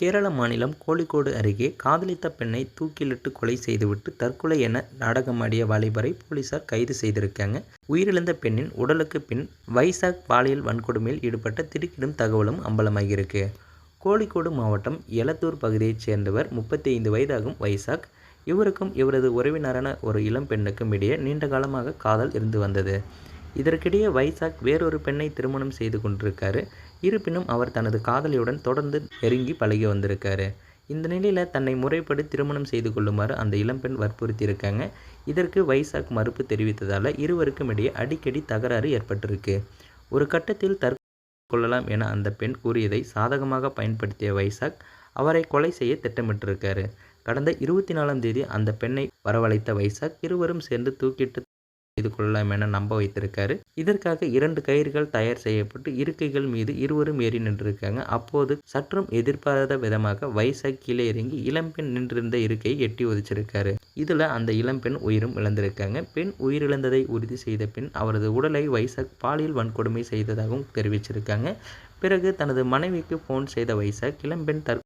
கேரள மாநிலம் கோழிக்கோடு அருகே காதலித்த பெண்ணை தூக்கிலிட்டு கொலை செய்துவிட்டு தற்கொலை என நாடகமாடிய வாலிபரை போலீசார் கைது செய்திருக்காங்க. உயிரிழந்த பெண்ணின் உடலுக்கு பின் வைசாக் பாலியல் வன்கொடுமையில் ஈடுபட்ட திடுக்கிடும் தகவலும் அம்பலமாகியிருக்கு. கோழிக்கோடு மாவட்டம் எலத்தூர் பகுதியைச் சேர்ந்தவர் முப்பத்தி ஐந்து வயதாகும் வைசாக். இவருக்கும் இவரது உறவினரான ஒரு இளம் பெண்ணுக்கும் இடையே நீண்ட காலமாக காதல் இருந்து வந்தது. இதற்கிடையே வைசாக் வேறொரு பெண்ணை திருமணம் செய்து கொண்டிருக்காரு. இருப்பினும் அவர் தனது காதலியுடன் தொடர்ந்து நெருங்கி பழகி வந்திருக்காரு. இந்த நிலையில் தன்னை முறைப்படி திருமணம் செய்து கொள்ளுமாறு அந்த இளம்பெண் வற்புறுத்தியிருக்காங்க. இதற்கு வைசாக் மறுப்பு தெரிவித்ததால் இருவருக்கும் இடையே அடிக்கடி தகராறு ஏற்பட்டிருக்கு. ஒரு கட்டத்தில் தற்கொள்ளலாம் என அந்த பெண் கூறியதை சாதகமாக பயன்படுத்திய வைசாக் அவரை கொலை செய்ய திட்டமிட்டிருக்காரு. கடந்த இருபத்தி நாலாம் தேதி அந்த பெண்ணை வரவழைத்த வைசாக் இருவரும் சேர்ந்து தூக்கிட்டு இதுக்குள்ள கொள்ளலாம் என நம்ப வைத்திருக்காரு? இதற்காக இரண்டு கயிறுகள் தயார் செய்யப்பட்டு இருக்கைகள் மீது இருவரும் ஏறி நின்றிருக்காங்க. அப்போது சற்றும் எதிர்பாராத விதமாக வைசாக் கீழே இறங்கி இளம்பெண் நின்றிருந்த இருக்கையை எட்டி உதிச்சிருக்காரு இதுல அந்த இளம்பெண் உயிரும் இழந்திருக்காங்க. பெண் உயிரிழந்ததை உறுதி செய்த பின் அவரது உடலை வைசாக் பாலியல் வன்கொடுமை செய்ததாகவும் தெரிவிச்சிருக்காங்க. பிறகு தனது மனைவிக்கு போன் செய்த வைசாக் இளம்பெண் தற்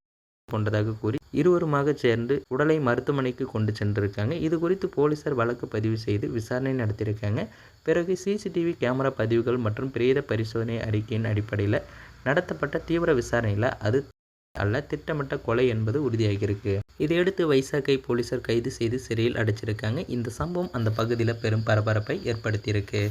கொண்டதாக கூறி இருவருமாக சேர்ந்து உடலை மருத்துவமனைக்கு கொண்டு சென்றிருக்காங்க. இது குறித்து போலீசார் வழக்கு பதிவு செய்து விசாரணை நடத்தியிருக்காங்க. பிறகு சிசிடிவி கேமரா பதிவுகள் மற்றும் பிரேத பரிசோதனை அறிக்கையின் அடிப்படையில் நடத்தப்பட்ட தீவிர விசாரணையில் அது அல்ல திட்டமிட்ட கொலை என்பது உறுதியாகியிருக்கு. இதையடுத்து வைசாக்கை போலீசார் கைது செய்து சிறையில் அடைச்சிருக்காங்க. இந்த சம்பவம் அந்த பகுதியில் பெரும் பரபரப்பை ஏற்படுத்தியிருக்கு.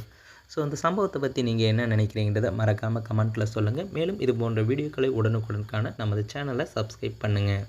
ஸோ அந்த சம்பவத்தை பற்றி நீங்கள் என்ன நினைக்கிறீங்கிறத மறக்காமல் கமெண்ட்டில் சொல்லுங்கள் மேலும் இது போன்ற வீடியோக்களை உடனுக்குடன் காண நமது சேனலை சப்ஸ்கிரைப் பண்ணுங்கள்